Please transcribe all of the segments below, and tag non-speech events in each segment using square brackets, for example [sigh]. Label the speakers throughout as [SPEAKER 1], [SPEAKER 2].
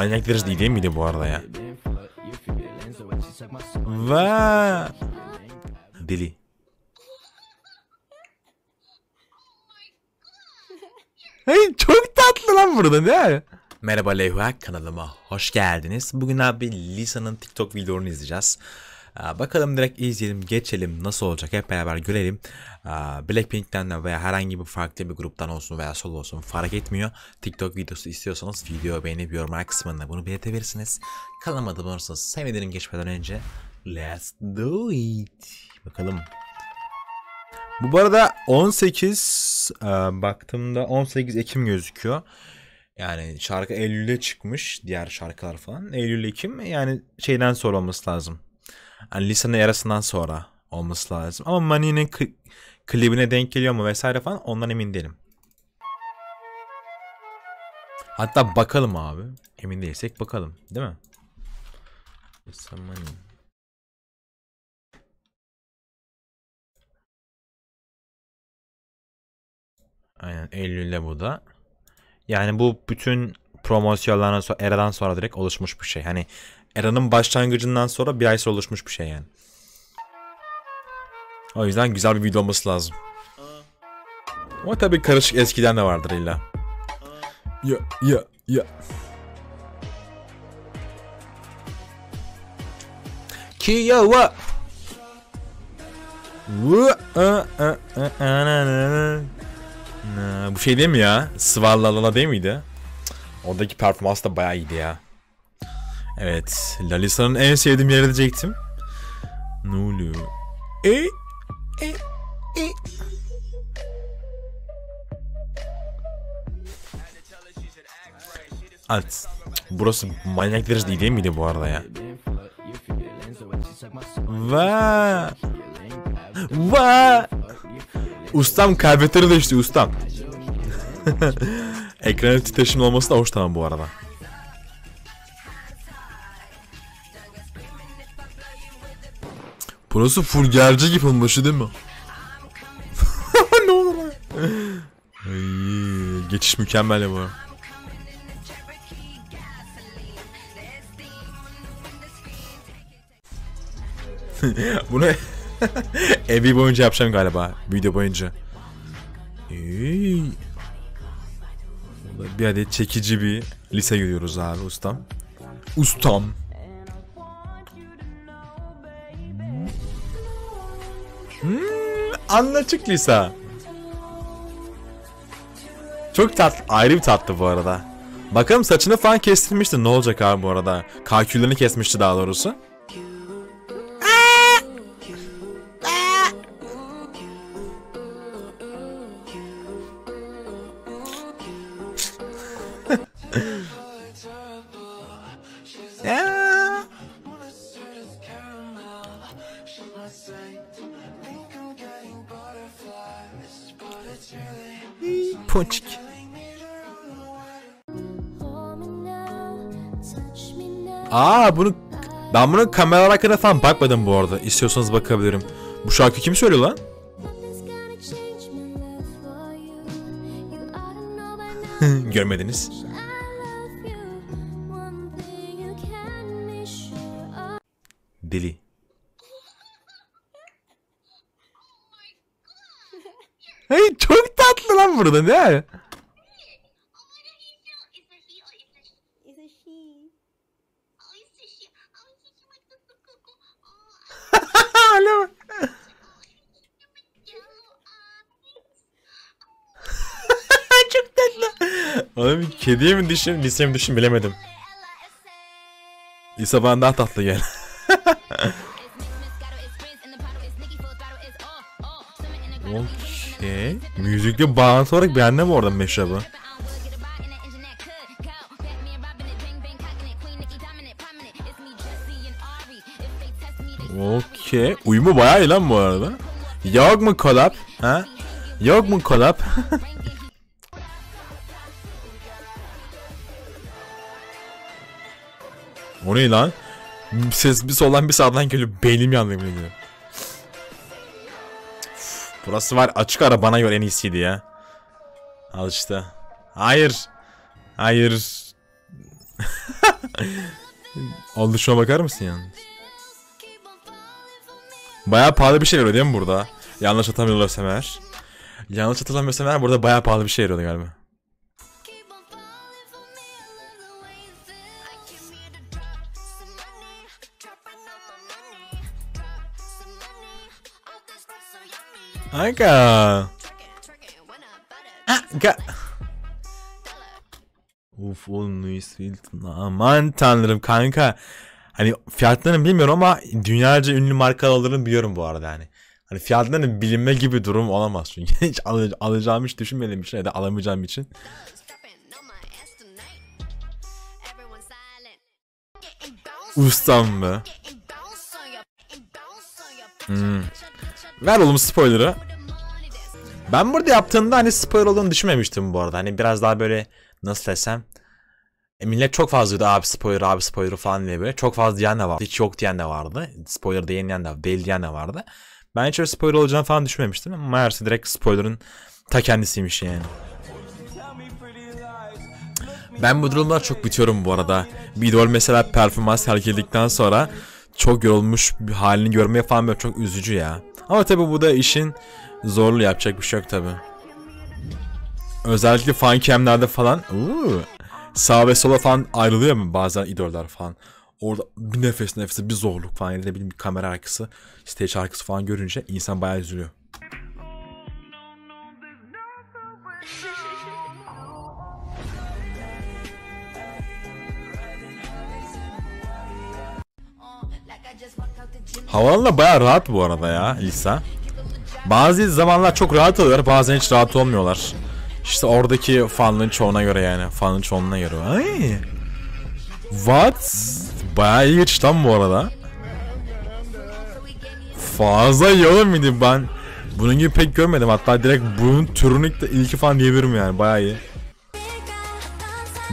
[SPEAKER 1] Manyak deriz değil, değil miydi bu arada ya? Va Deli. Hey, çok tatlı lan burada değil? Merhaba Leyha kanalıma hoş geldiniz. Bugün abi Lisa'nın TikTok videolarını izleyeceğiz. Bakalım direkt izleyelim, geçelim nasıl olacak hep beraber görelim. Blackpink'ten de veya herhangi bir farklı bir gruptan olsun veya solo olsun fark etmiyor. TikTok videosu istiyorsanız video beğenip yorumlar kısmında bunu belirtebilirsiniz. Kanalıma abone olursanız sevinirim geçmeden önce. Let's do it. Bakalım. Bu arada 18 e, baktığımda 18 Ekim gözüküyor. Yani şarkı Eylül'de çıkmış. Diğer şarkılar falan. Eylül Ekim yani şeyden sonra olması lazım. Yani lisenin arasından sonra olması lazım. Ama Money'nin kli- klibine denk geliyor mu vesaire falan ondan emin değilim. Hatta bakalım abi. Emin değilsek bakalım. Değil mi? Money. Aynen Eylül'de bu da. Yani bu bütün promosyonlardan sonra Era'dan sonra direkt oluşmuş bir şey. Hani Era'nın başlangıcından sonra bir ay sonra oluşmuş bir şey yani. O yüzden güzel bir video olması lazım. Ama tabii karışık eskiden de vardır illa. Ya ya ya. Kiyawa. Vu- a- a- a- a- na- na- na. Na, Bu şey değil mi ya? Svarlalala değil miydi? Oradaki performans da bayağı iyiydi ya. Evet. Lalisa'nın en sevdiğim yeri diyecektim. Ne oluyor? E? E? E? Evet. Burası manyak deriz değil, değil miydi bu arada ya? Va. Va. Ustam kaybetleri de işte ustam. [laughs] Ekranın titreşimli olması da hoş tamam bu arada. Burası full gerçek yapılmışı değil mi? [laughs] ne olur? Ay, geçiş mükemmel ya bu. [laughs] Bunu [laughs] evi boyunca yapacağım galiba. Video boyunca. Burada Bir adet çekici bir lise görüyoruz abi ustam. Ustam. Hmm, anlatık lisa. Çok tatlı. Ayrı bir tatlı bu arada. Bakalım saçını falan kestirmişti. Ne olacak abi bu arada? Kaküllerini kesmişti daha doğrusu. Ponçik. Aa bunu ben bunun kamera hakkında falan bakmadım bu arada. İstiyorsanız bakabilirim. Bu şarkı kim söylüyor lan? [laughs] Görmediniz. Hey çok tatlı lan burada değil mi?
[SPEAKER 2] It's a he or it's a she?
[SPEAKER 3] It's a she.
[SPEAKER 2] İt's a she. İt's a she. Like, go, go, go, go.
[SPEAKER 1] Hala bak. çok tatlı. Oğlum kediye mi dişim, liseye mi dişim bilemedim. İsa bana daha tatlı gel. Müzikle bağlantı olarak beğendim orada meşrabı. Okey. Uyumu bayağı iyi lan bu arada. Yok mu collab? Ha? Yok mu collab? [laughs] o ne lan? Ses bir soldan bir sağdan geliyor. Beynim yandı yemin ediyorum. Burası var açık ara bana göre en iyisiydi ya. Al işte. Hayır. Hayır. [laughs] Oluşuma bakar mısın yalnız? Bayağı pahalı bir şey veriyor değil mi burada? Yanlış hatırlamıyorsam eğer. Yanlış hatırlamıyorsam eğer burada bayağı pahalı bir şey veriyordu galiba. Aga. Aga. Uf oğlum Louis Vuitton. Aman tanrım kanka. Hani fiyatlarını bilmiyorum ama dünyaca ünlü markalarını biliyorum bu arada hani. Hani fiyatlarının bilinme gibi durum olamaz çünkü. [laughs] Hiç alı- alacağım hiç düşünmediğim için ya da alamayacağım için. Ustam be. Hmm. Ver oğlum spoiler'ı. Ben burada yaptığımda hani spoiler olduğunu düşünmemiştim bu arada. Hani biraz daha böyle nasıl desem. E, millet çok fazlaydı abi spoiler abi spoiler falan diye böyle. Çok fazla diyen de vardı. Hiç yok diyen de vardı. Spoiler diyen de değil diyen de vardı. Ben hiç öyle spoiler olacağını falan düşünmemiştim. Ama meğerse direkt spoiler'ın ta kendisiymiş yani. Ben bu durumlar çok bitiyorum bu arada. Bir idol mesela performans sergiledikten sonra çok yorulmuş bir halini görmeye falan böyle çok üzücü ya. Ama tabi bu da işin zorlu yapacak bir şey yok tabi. Özellikle fan camlerde falan uuu, sağ ve sola falan ayrılıyor mu bazen idollar falan. Orada bir nefes nefese bir zorluk falan bileyim bir kamera arkası, stage arkası falan görünce insan bayağı üzülüyor. Havaalanı bayağı rahat bu arada ya Lisa. Bazı zamanlar çok rahat oluyor bazen hiç rahat olmuyorlar. İşte oradaki fanlığın çoğuna göre yani. Fanın çoğunluğuna göre. Ay. What? Bayağı iyi geçti lan bu arada. Fazla iyi olur muydu ben? Bunun gibi pek görmedim. Hatta direkt bunun türünü ilk- ilki falan diyebilirim yani. Bayağı iyi.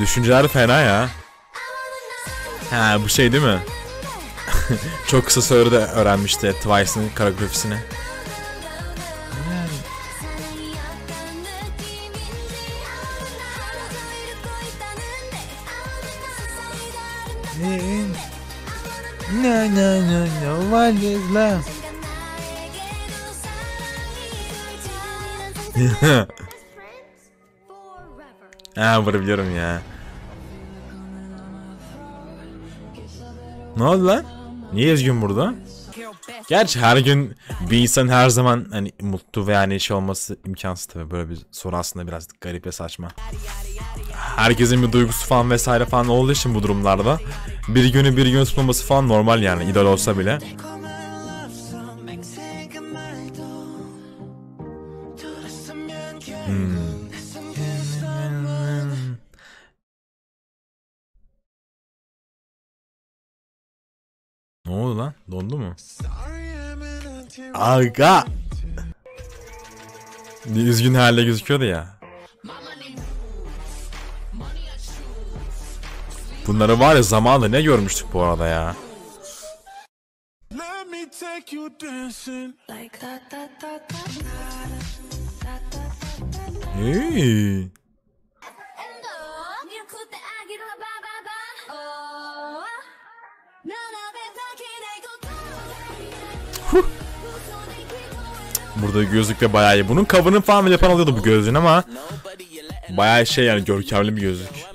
[SPEAKER 1] Düşünceler fena ya. Ha bu şey değil mi? [laughs] Çok kısa sürede öğrenmişti Twice'ın koreografisini. No no no what is love? ha bunu biliyorum ya. Ne oldu lan? Niye üzgün burada? Gerçi her gün bir insan her zaman hani mutlu ve yani şey olması imkansız tabii. Böyle bir soru aslında biraz garip ve saçma. Herkesin bir duygusu falan vesaire falan olduğu için bu durumlarda bir günü bir gün tutulması falan normal yani idol olsa bile. Ne oldu lan? Dondu mu? Aga! Üzgün halde gözüküyordu ya. Bunları var ya zamanında ne görmüştük bu arada ya. Hey. Burada gözlük de bayağı iyi. Bunun cover'ını falan bile yapan oluyordu bu gözlüğün ama bayağı şey yani görkemli bir gözlük.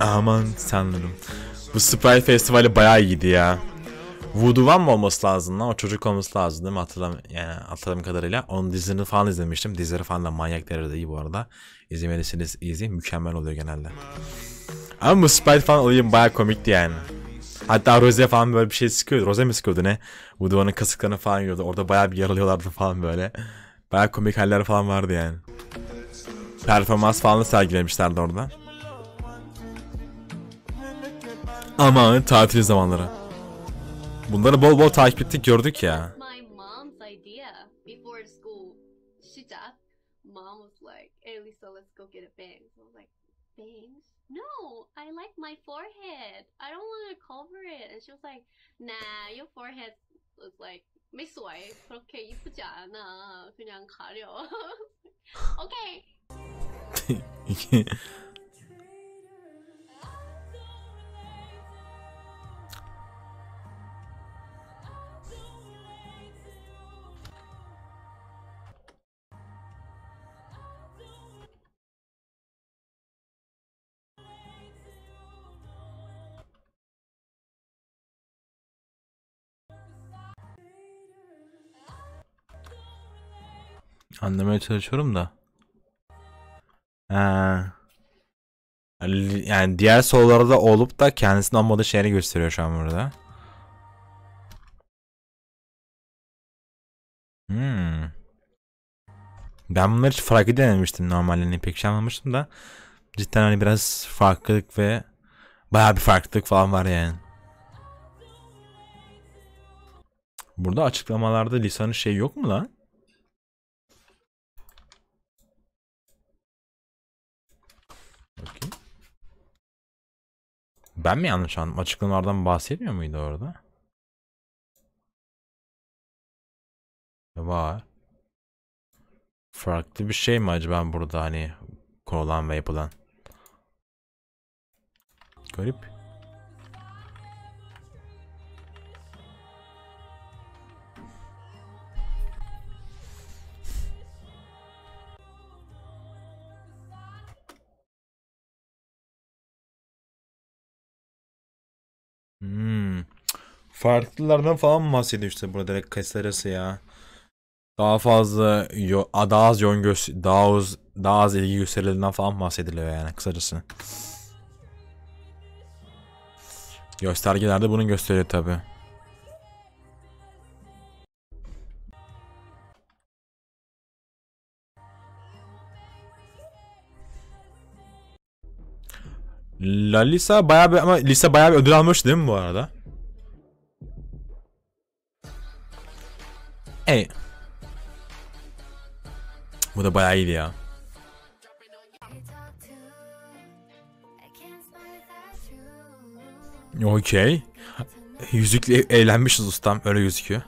[SPEAKER 1] Aman sanırım. Bu Sprite Festivali bayağı iyiydi ya. Voodoo One mı olması lazım lan? O çocuk olması lazım değil mi? Hatırlam yani hatırladığım kadarıyla. Onun dizini falan izlemiştim. Dizileri falan da manyak derecede iyi bu arada. İzlemediyseniz izleyin. Mükemmel oluyor genelde. Ama bu Sprite falan olayı bayağı komikti yani. Hatta Rose falan böyle bir şey sıkıyordu. Rose mi sıkıyordu ne? Voodoo kasıklarını falan yiyordu. Orada bayağı bir yaralıyorlardı falan böyle. Bayağı komik haller falan vardı yani performans falan sergilemişlerdi orada. Ama tatil zamanları. Bunları bol bol takip ettik gördük ya.
[SPEAKER 2] No, I like my forehead. I don't want to cover it. And she was like, Nah, your forehead uh, [laughs] was like 没水，그렇게 이쁘지 않아. 그냥 가려. okay,
[SPEAKER 1] 이게 anlamaya çalışıyorum da. Yani diğer sorularda olup da kendisinin olmadığı şeyleri gösteriyor şu an burada. Hmm. Ben bunları hiç farklı denememiştim normalde pek şey anlamıştım da cidden hani biraz farklılık ve bayağı bir farklılık falan var yani. Burada açıklamalarda lisanın şey yok mu lan? Ben mi yanlış anladım? Açıklamalardan bahsetmiyor muydu orada? Var. Farklı bir şey mi acaba burada hani konulan ve yapılan? Garip. Hmm. Farklılardan falan mı bahsediyor işte burada direkt arası ya. Daha fazla yo daha az yön göz daha az daha az ilgi gösterildiğinden falan bahsediliyor yani kısacası. Göstergelerde bunu gösteriyor tabi. Lalisa bayağı bir ama Lisa bayağı bir ödül almış değil mi bu arada? Ey. Bu da bayağı iyiydi ya. Okey. Yüzükle eğlenmişiz ustam öyle gözüküyor.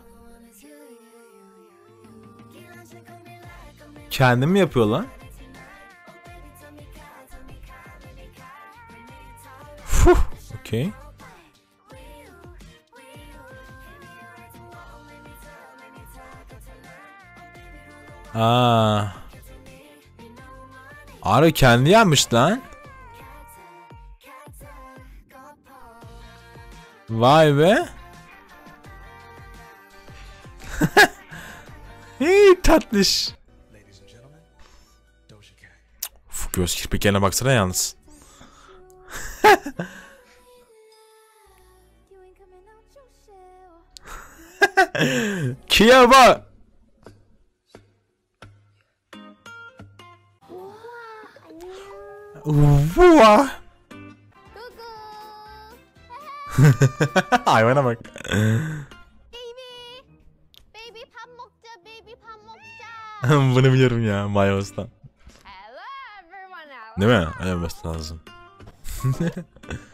[SPEAKER 1] Kendi mi yapıyor lan? Okey. Aa. Arı kendi yapmış lan. Vay be. [laughs] İyi tatlış. Uf, göz kirpiklerine baksana yalnız. [laughs] Kiev'a. Vua. [laughs] Hayvana bak. [laughs] Bunu biliyorum ya Mayos'tan. Değil mi? Ayabas'tan lazım. [laughs]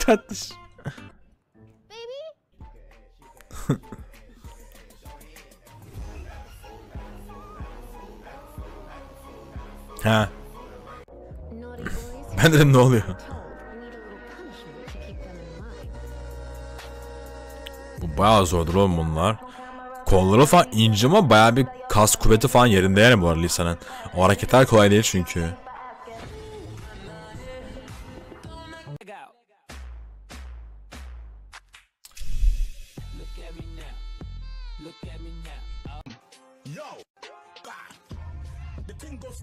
[SPEAKER 1] tatlış. Ha. Ben dedim ne oluyor? Bu bayağı zordur oğlum bunlar. Kolları falan ince ama bayağı bir kas kuvveti falan yerinde yani bu arada Lisa'nın. O hareketler kolay değil çünkü.
[SPEAKER 4] Look at me now. Look at me now.
[SPEAKER 3] Yo, bah. the thing goes.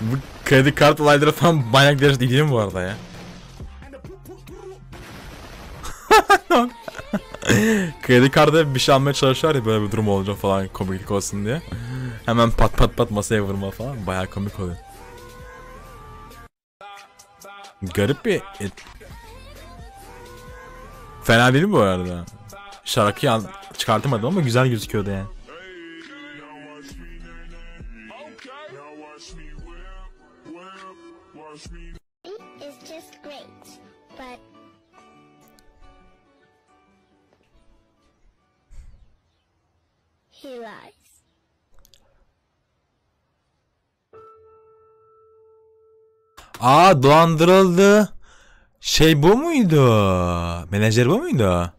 [SPEAKER 1] Bu kredi kart olayları falan manyak derecede değil mi bu arada ya? kredi kartı bir şey almaya çalışıyorlar ya böyle bir durum olunca falan komiklik olsun diye. Hemen pat pat pat masaya vurma falan bayağı komik oluyor. Garip bir... et- Fena değil bu arada? Şarkıyı çıkartamadım ama güzel gözüküyordu yani. Aa dolandırıldı. Şey bu muydu? Menajer bu muydu?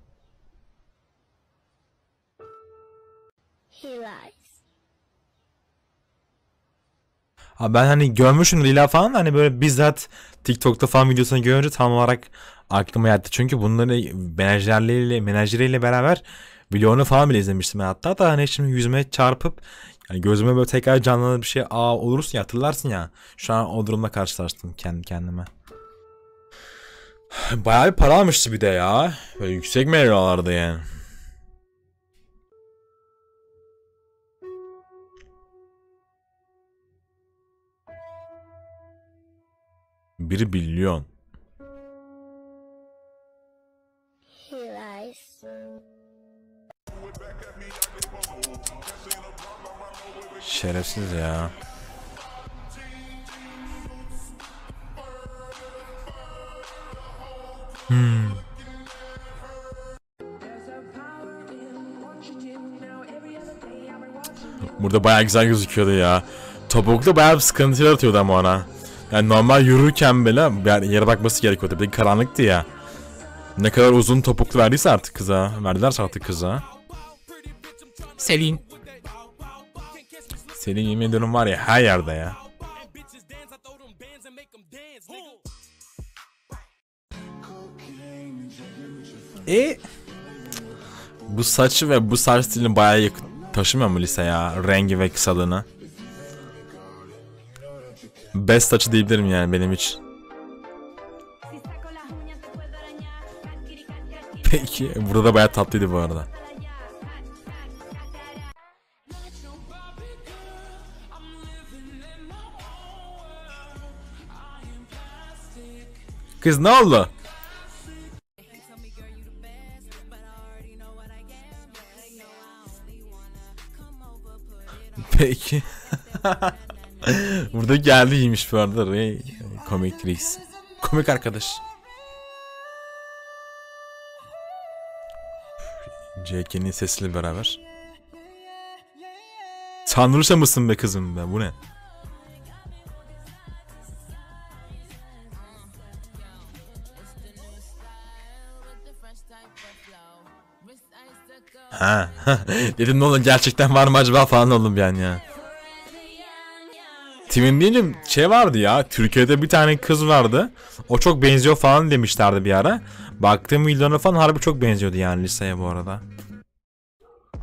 [SPEAKER 1] Ha ben hani görmüşüm Lila falan da hani böyle bizzat TikTok'ta falan videosunu görünce tam olarak aklıma yattı. Çünkü bunları menajerleriyle, menajeriyle beraber vlogunu falan bile izlemiştim. ben. Hatta da hani şimdi yüzüme çarpıp yani gözüme böyle tekrar canlanan bir şey aa olursun ya hatırlarsın ya. Şu an o durumla karşılaştım kendi kendime. [sighs] Bayağı bir para almıştı bir de ya. Böyle yüksek mevralardı yani. 1 milyon. Şerefsiz ya. Hmm. Burada bayağı güzel gözüküyordu ya. Topuklu bayağı bir sıkıntı yaratıyordu ama ona. Yani normal yürürken bile yani yere bakması gerekiyordu. Bir de karanlıktı ya. Ne kadar uzun topuklu verdiyse artık kıza. Verdilerse artık kıza. Selin. Selin yemin ediyorum var ya her yerde ya. E bu saçı ve bu saç stilini bayağı yakın taşımıyor mu lise ya? Rengi ve kısalığını. Best saçı diyebilirim yani benim için. Peki burada da bayağı tatlıydı bu arada. Kız ne oldu? [laughs] Peki. [laughs] Burada geldi iyiymiş bu arada Ray. Komik reis. Komik arkadaş. JK'nin sesiyle beraber. Tanrıça mısın be kızım be bu ne? Ha. [laughs] Dedim ne olur gerçekten var mı acaba falan oldum yani ya. Timin deyince şey vardı ya. Türkiye'de bir tane kız vardı. O çok benziyor falan demişlerdi bir ara. Baktığım videolarına falan harbi çok benziyordu yani liseye bu arada.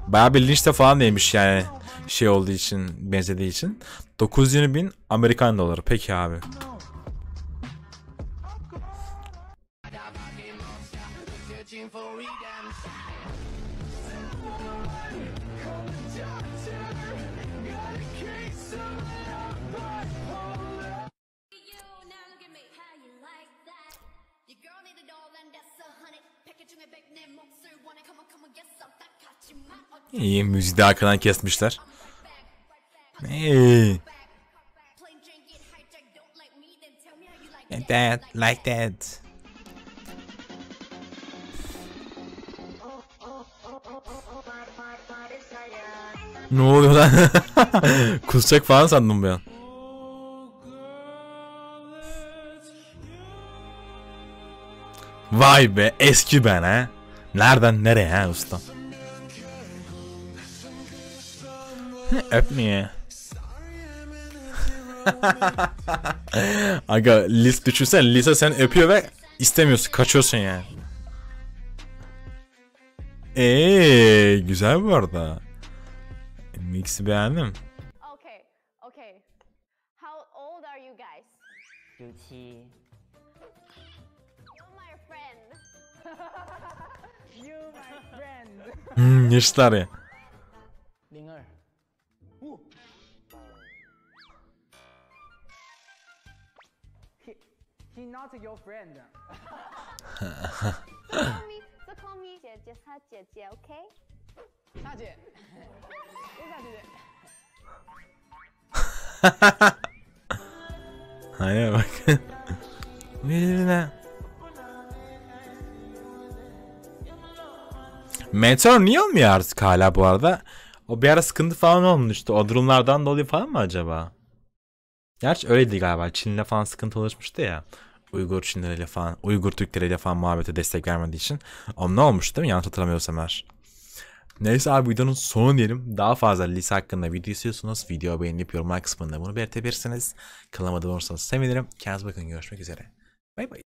[SPEAKER 1] Bayağı bir linçte falan demiş yani şey olduğu için benzediği için. 920 bin Amerikan doları. Peki abi. İyi müziği de arkadan kesmişler. Hey.
[SPEAKER 2] like
[SPEAKER 1] that, like that. Ne oluyor lan? [laughs] Kusacak falan sandım bir an. Vay be eski ben ha. Nereden nereye ha usta? [laughs] Öpmeye. [laughs] Aga Lis düşünsene Lisa sen öpüyor ve istemiyorsun kaçıyorsun yani. Eee güzel bu arada. Mix'i beğendim.
[SPEAKER 5] Okay, okay. How old are you guys?
[SPEAKER 6] 六七
[SPEAKER 5] ，You're my friend. [laughs]
[SPEAKER 6] You my friend。
[SPEAKER 1] Hmm, yaşlar ya.
[SPEAKER 6] not your friend。
[SPEAKER 5] call me, so call me 姐姐，她姐姐，OK？
[SPEAKER 6] 大姐，为啥姐姐？
[SPEAKER 1] Aynen bak. Birine. Meteor niye olmuyor artık hala bu arada? O bir ara sıkıntı falan olmuştu. O durumlardan dolayı falan mı acaba? Gerçi öyleydi galiba. Çin'le falan sıkıntı oluşmuştu ya. Uygur Çinleriyle falan, Uygur Türkleriyle falan muhabbete destek vermediği için. O ne olmuş değil mi? Yanlış hatırlamıyorsam eğer. Neyse abi videonun sonu diyelim. Daha fazla lise hakkında video istiyorsanız video beğenip yorumlar kısmında bunu belirtebilirsiniz. Kanalıma da olursanız sevinirim. Kendinize bakın görüşmek üzere. Bay bay.